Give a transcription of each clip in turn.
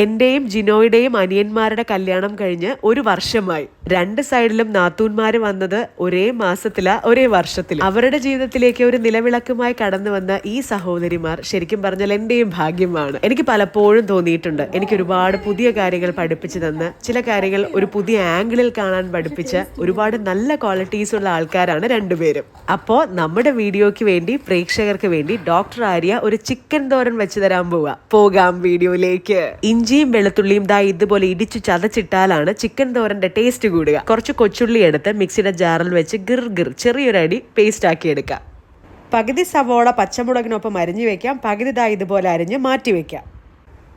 എന്റെയും ജിനോയുടെയും അനിയന്മാരുടെ കല്യാണം കഴിഞ്ഞ് ഒരു വർഷമായി. രണ്ട് സൈഡിലും നാത്തൂന്മാർ വന്നത് ഒരേ മാസത്തില ഒരേ വർഷത്തിൽ അവരുടെ ജീവിതത്തിലേക്ക് ഒരു നിലവിളക്കുമായി കടന്നു വന്ന ഈ സഹോദരിമാർ ശരിക്കും പറഞ്ഞാൽ എന്റെയും ഭാഗ്യമാണ്. എനിക്ക് പലപ്പോഴും തോന്നിയിട്ടുണ്ട്. എനിക്ക് ഒരുപാട് പുതിയ കാര്യങ്ങൾ പഠിപ്പിച്ചു തന്ന് ചില കാര്യങ്ങൾ ഒരു പുതിയ ആംഗിളിൽ കാണാൻ പഠിപ്പിച്ച ഒരുപാട് നല്ല ക്വാളിറ്റീസ് ഉള്ള ആൾക്കാരാണ് രണ്ടുപേരും. അപ്പോൾ നമ്മുടെ വീഡിയോയ്ക്ക് വേണ്ടി പ്രേക്ഷകർക്ക് വേണ്ടി ഡോക്ടർ ആര്യ ഒരു ചിക്കൻ തോരൻ വെച്ച് തരാൻ പോവാ. പോകാം വീഡിയോയിലേക്ക്. ഇഞ്ചിയും വെളുത്തുള്ളിയും ദാ ഇതുപോലെ ഇടിച്ചു ചതച്ചിട്ടാലാണ് ചിക്കൻ തോരന്റെ ടേസ്റ്റ് കൂടുക. കുറച്ച് കൊച്ചുള്ളി എടുത്ത് മിക്സിയുടെ ജാറിൽ വെച്ച് ഗിർ ഗിർ ചെറിയൊരടി പേസ്റ്റ് ആക്കി എടുക്കുക. പകുതി സവോള പച്ചമുളകിനൊപ്പം അരിഞ്ഞു വെക്കാം. പകുതി ദാ ഇതുപോലെ അരിഞ്ഞ് മാറ്റി വെക്കാം.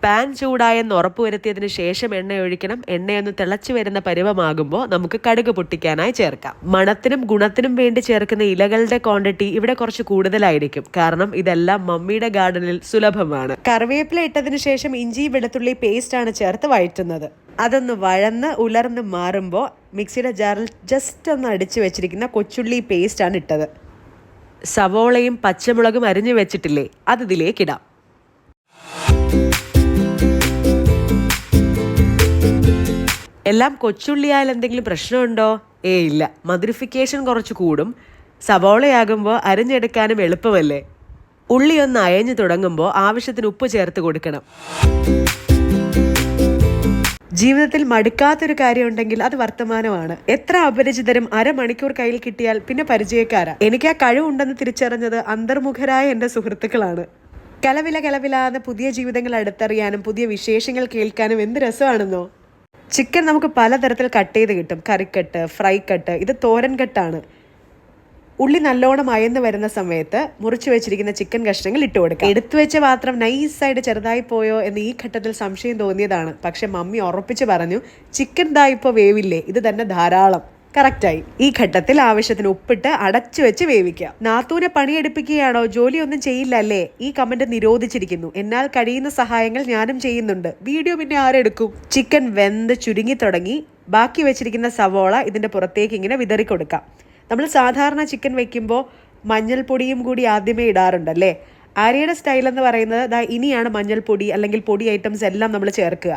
പാൻ ചൂടായെന്ന് ഉറപ്പുവരുത്തിയതിന് ശേഷം എണ്ണ ഒഴിക്കണം. എണ്ണയൊന്ന് തിളച്ചു വരുന്ന പരുവമാകുമ്പോൾ നമുക്ക് കടുക് പൊട്ടിക്കാനായി ചേർക്കാം. മണത്തിനും ഗുണത്തിനും വേണ്ടി ചേർക്കുന്ന ഇലകളുടെ ക്വാണ്ടിറ്റി ഇവിടെ കുറച്ച് കൂടുതലായിരിക്കും. കാരണം ഇതെല്ലാം മമ്മിയുടെ ഗാർഡനിൽ സുലഭമാണ്. കറിവേപ്പില ഇട്ടതിന് ശേഷം ഇഞ്ചി വെളുത്തുള്ളി പേസ്റ്റ് ആണ് ചേർത്ത് വഴറ്റുന്നത്. അതൊന്ന് വഴന്ന് ഉലർന്ന് മാറുമ്പോൾ മിക്സിയുടെ ജാറിൽ ജസ്റ്റ് ഒന്ന് അടിച്ചു വെച്ചിരിക്കുന്ന കൊച്ചുള്ളി പേസ്റ്റ് ആണ് ഇട്ടത്. സവോളയും പച്ചമുളകും അരിഞ്ഞു വെച്ചിട്ടില്ലേ? അത് ഇതിലേക്കിടാം എല്ലാം കൊച്ചുള്ളിയാൽ എന്തെങ്കിലും പ്രശ്നമുണ്ടോ? ഏ ഇല്ല. മധുരിഫിക്കേഷൻ കുറച്ച് കൂടും. സവോളയാകുമ്പോൾ അരിഞ്ഞെടുക്കാനും എളുപ്പമല്ലേ? ഉള്ളി ഒന്ന് അയഞ്ഞു തുടങ്ങുമ്പോൾ ആവശ്യത്തിന് ഉപ്പ് ചേർത്ത് കൊടുക്കണം. ജീവിതത്തിൽ മടുക്കാത്തൊരു കാര്യം ഉണ്ടെങ്കിൽ അത് വർത്തമാനമാണ്. എത്ര അപരിചിതരും അരമണിക്കൂർ കയ്യിൽ കിട്ടിയാൽ പിന്നെ പരിചയക്കാരാ. എനിക്ക് ആ കഴിവുണ്ടെന്ന് തിരിച്ചറിഞ്ഞത് അന്തർമുഖരായ എന്റെ സുഹൃത്തുക്കളാണ്. കലവില കലവിലാതെ പുതിയ ജീവിതങ്ങൾ അടുത്തറിയാനും പുതിയ വിശേഷങ്ങൾ കേൾക്കാനും എന്ത് രസമാണെന്നോ? ചിക്കൻ നമുക്ക് പലതരത്തിൽ കട്ട് ചെയ്ത് കിട്ടും. കറിക്കട്ട് ഫ്രൈ കട്ട് ഇത് തോരൻ കട്ടാണ് ഉള്ളി നല്ലോണം അയന്ന് വരുന്ന സമയത്ത് മുറിച്ചു വെച്ചിരിക്കുന്ന ചിക്കൻ കഷ്ണങ്ങൾ ഇട്ട് കൊടുക്കുക എടുത്തു വെച്ച പാത്രം നൈസായിട്ട് ചെറുതായി പോയോ എന്ന് ഈ ഘട്ടത്തിൽ സംശയം തോന്നിയതാണ്. പക്ഷെ മമ്മി ഉറപ്പിച്ച് പറഞ്ഞു ചിക്കൻ ദാ ഇപ്പോൾ വേവില്ലേ? ഇത് തന്നെ ധാരാളം. കറക്റ്റായി. ഈ ഘട്ടത്തിൽ ആവശ്യത്തിന് ഉപ്പിട്ട് അടച്ചു വെച്ച് വേവിക്കുക നാത്തൂനെ പണിയെടുപ്പിക്കുകയാണോ? ജോലിയൊന്നും ചെയ്യില്ല അല്ലേ? ഈ കമന്റ് നിരോധിച്ചിരിക്കുന്നു. എന്നാൽ കഴിയുന്ന സഹായങ്ങൾ ഞാനും ചെയ്യുന്നുണ്ട്. വീഡിയോ പിന്നെ ആരെടുക്കും? ചിക്കൻ വെന്ത് ചുരുങ്ങി തുടങ്ങി. ബാക്കി വെച്ചിരിക്കുന്ന സവോള ഇതിന്റെ പുറത്തേക്ക് ഇങ്ങനെ വിതറി കൊടുക്കാം. നമ്മൾ സാധാരണ ചിക്കൻ വെക്കുമ്പോൾ മഞ്ഞൾപ്പൊടിയും കൂടി ആദ്യമേ ഇടാറുണ്ടല്ലേ ആര്യയുടെ സ്റ്റൈൽ എന്ന് പറയുന്നത് ഇനിയാണ് മഞ്ഞൾപ്പൊടി അല്ലെങ്കിൽ പൊടി ഐറ്റംസ് എല്ലാം നമ്മൾ ചേർക്കുക.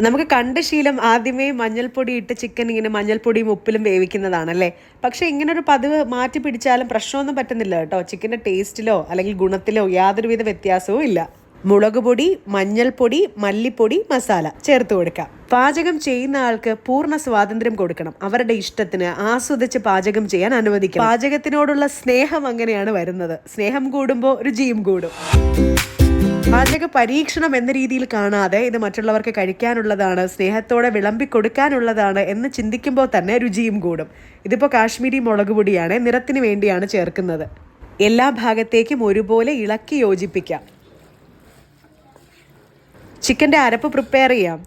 നമുക്ക് കണ്ട ശീലം ആദ്യമേ മഞ്ഞൾപ്പൊടി ഇട്ട് ചിക്കൻ ഇങ്ങനെ മഞ്ഞൾപ്പൊടിയും ഉപ്പിലും വേവിക്കുന്നതാണല്ലേ? പക്ഷേ ഇങ്ങനെ ഒരു പതിവ് മാറ്റി പിടിച്ചാലും പ്രശ്നമൊന്നും പറ്റുന്നില്ല കേട്ടോ. ചിക്കന്റെ ടേസ്റ്റിലോ അല്ലെങ്കിൽ ഗുണത്തിലോ യാതൊരുവിധ വ്യത്യാസവും ഇല്ല. മുളക് പൊടി മഞ്ഞൾപ്പൊടി മല്ലിപ്പൊടി മസാല ചേർത്ത് കൊടുക്കാം. പാചകം ചെയ്യുന്ന ആൾക്ക് പൂർണ സ്വാതന്ത്ര്യം കൊടുക്കണം. അവരുടെ ഇഷ്ടത്തിന് ആസ്വദിച്ച് പാചകം ചെയ്യാൻ അനുവദിക്കണം. പാചകത്തിനോടുള്ള സ്നേഹം അങ്ങനെയാണ് വരുന്നത്. സ്നേഹം കൂടുമ്പോൾ രുചിയും കൂടും. പാചക പരീക്ഷണം എന്ന രീതിയിൽ കാണാതെ ഇത് മറ്റുള്ളവർക്ക് കഴിക്കാനുള്ളതാണ് സ്നേഹത്തോടെ വിളമ്പി കൊടുക്കാനുള്ളതാണ് എന്ന് ചിന്തിക്കുമ്പോൾ തന്നെ രുചിയും കൂടും. ഇതിപ്പോൾ കാശ്മീരി മുളക് പൊടിയാണ് നിറത്തിന് വേണ്ടിയാണ് ചേർക്കുന്നത്. എല്ലാ ഭാഗത്തേക്കും ഒരുപോലെ ഇളക്കി യോജിപ്പിക്കാം. ചിക്കന്റെ അരപ്പ് പ്രിപ്പയർ ചെയ്യാം.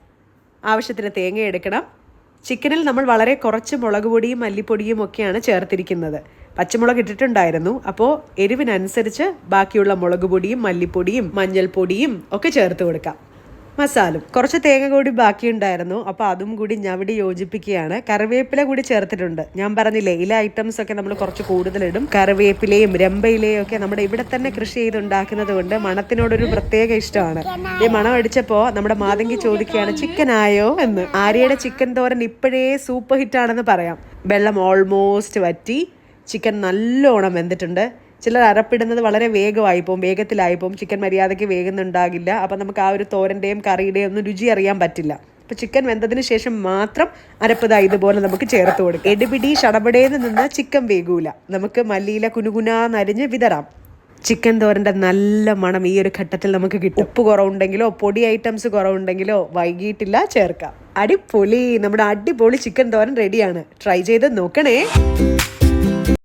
ആവശ്യത്തിന് തേങ്ങ എടുക്കണം. ചിക്കനിൽ നമ്മൾ വളരെ കുറച്ച് മുളക് പൊടിയും മല്ലിപ്പൊടിയും ഒക്കെയാണ് ചേർത്തിരിക്കുന്നത്. പച്ചമുളക് ഇട്ടിട്ടുണ്ടായിരുന്നു. അപ്പോൾ എരിവിനനുസരിച്ച് ബാക്കിയുള്ള മുളക് പൊടിയും മല്ലിപ്പൊടിയും മഞ്ഞൾപ്പൊടിയും ഒക്കെ ചേർത്ത് കൊടുക്കാം. മസാലും കുറച്ച് തേങ്ങ കൂടി ബാക്കിയുണ്ടായിരുന്നു. അപ്പോൾ അതും കൂടി ഞവിടി യോജിപ്പിക്കുകയാണ്. കറിവേപ്പില കൂടി ചേർത്തിട്ടുണ്ട്. ഞാൻ പറഞ്ഞില്ലേ ഇല ഐറ്റംസ് ഒക്കെ നമ്മൾ കുറച്ച് കൂടുതലിടും. കറിവേപ്പിലയും രമ്പയിലയും ഒക്കെ നമ്മുടെ ഇവിടെ തന്നെ കൃഷി ചെയ്തുണ്ടാക്കുന്നത് കൊണ്ട് മണത്തിനോടൊരു പ്രത്യേക ഇഷ്ടമാണ്. ഈ മണം അടിച്ചപ്പോൾ നമ്മുടെ മാതങ്കി ചോദിക്കുകയാണ് ചിക്കൻ ആയോ? എന്ന്. ആര്യയുടെ ചിക്കൻ തോരൻ ഇപ്പോഴേ സൂപ്പർ ഹിറ്റ് ആണെന്ന് പറയാം. വെള്ളം ഓൾമോസ്റ്റ് വറ്റി. ചിക്കൻ നല്ലോണം വെന്തിട്ടുണ്ട്. ചിലർ അരപ്പിടുന്നത് വളരെ വേഗമായി പോകും വേഗത്തിലായി പോകും ചിക്കൻ മര്യാദയ്ക്ക് വേഗമുണ്ടാകില്ല അപ്പം നമുക്ക് ആ ഒരു തോരന്റെയും കറിയുടെയും ഒന്നും രുചി അറിയാൻ പറ്റില്ല. അപ്പോൾ ചിക്കൻ വെന്തതിന് ശേഷം മാത്രം അരപ്പത ഇതുപോലെ നമുക്ക് ചേർത്ത് കൊടുക്കാം. എടിപിടി ഷടപടേന്ന് നിന്ന് ചിക്കൻ വേഗൂല നമുക്ക് മല്ലിയില കുനുകുനാന്നരിഞ്ഞ് വിതറാം. ചിക്കൻ തോരന്റെ നല്ല മണം ഈ ഒരു ഘട്ടത്തിൽ നമുക്ക് കിട്ടും. ഉപ്പ് കുറവുണ്ടെങ്കിലോ പൊടി ഐറ്റംസ് കുറവുണ്ടെങ്കിലോ വൈകിട്ടില്ല ചേർക്കാം. അടിപൊളി. നമ്മുടെ അടിപൊളി ചിക്കൻ തോരൻ റെഡിയാണ്. ട്രൈ ചെയ്ത് നോക്കണേ.